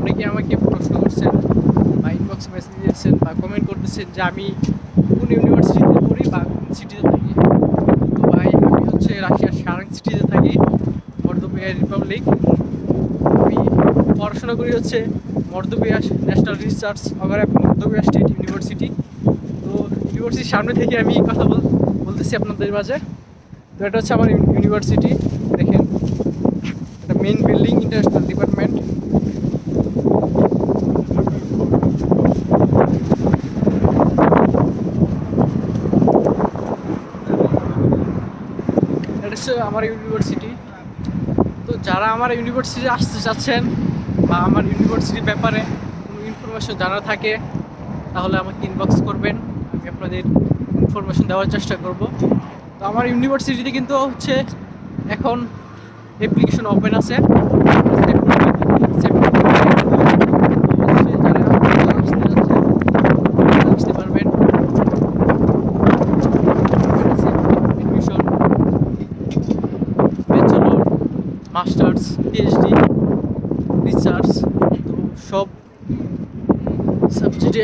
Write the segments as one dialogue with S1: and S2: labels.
S1: অনেকে আমাকে প্রশ্ন করছেন বা ইনবক্স মেসেজ দিয়েছেন বা কমেন্ট করতেছেন যে আমি কোন ইউনিভার্সিটিতে পড়ি বা কোন সিটিতে থাকি। তো ভাই, আমি হচ্ছে রাশিয়ার সারাং সিটিতে থাকি মর্দোপিয়া রিপাবলিক আমি পড়াশোনা করি হচ্ছে Mordovia national research Ogarev Mordovia state university তো ইউনিভার্সিটির সামনে থেকে আমি কথা বল, বলতেছি আপনাদের মাঝে। তো এটা হচ্ছে আমার ইউনিভার্সিটি। দেখেন এটা মেইন বিল্ডিং ইন্টারন্যাশনাল এটা আমার ইউনিভার্সিটি তো যারা আমার ইউনিভার্সিটি আসতে চাচ্ছেন বা আমার ইউনিভার্সিটির ব্যাপারে কোনো ইনফরমেশন জানা থাকে, তাহলে আমাকে ইনবক্স করবেন। আমি আপনাদের ইনফরমেশন দেওয়ার চেষ্টা করব। তো আমার ইউনিভার্সিটিতে কিন্তু হচ্ছে এখন অ্যাপ্লিকেশন ওপেন আছে। মাস্টার্স পিএইচডি রিসার্চ তো সব সাবজেক্টে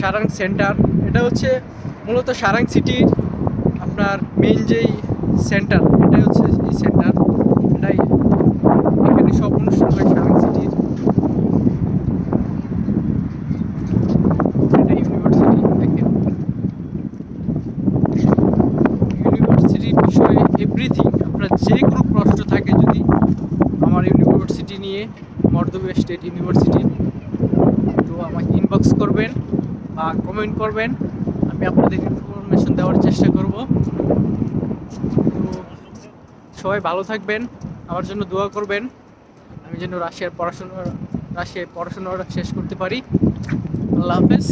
S1: সারাং সেন্টার এটা হচ্ছে মূলত সারাং সিটির আপনার মেইন যেই সেন্টার এটাই হচ্ছে এই সেন্টার এটাই এখানে সব অনুষ্ঠান হয় সারাং সিটির এটা ইউনিভার্সিটি দেখেন ইউনিভার্সিটির বিষয়ে এভরিথিং আপনার যে কোনো প্রশ্ন থাকে যদি আমার ইউনিভার্সিটি নিয়ে মর্দবিয়া স্টেট ইউনিভার্সিটি। তো আমাকে ইনবক্স করবেন বা কমেন্ট করবেন, আমি আপনাদের ইনফরমেশন দেওয়ার চেষ্টা করব। তো সবাই ভালো থাকবেন, আমার জন্য দোয়া করবেন। আমি যেন রাশিয়ার পড়াশোনা, রাশিয়ায় পড়াশোনাটা শেষ করতে পারি। আল্লাহ হাফেজ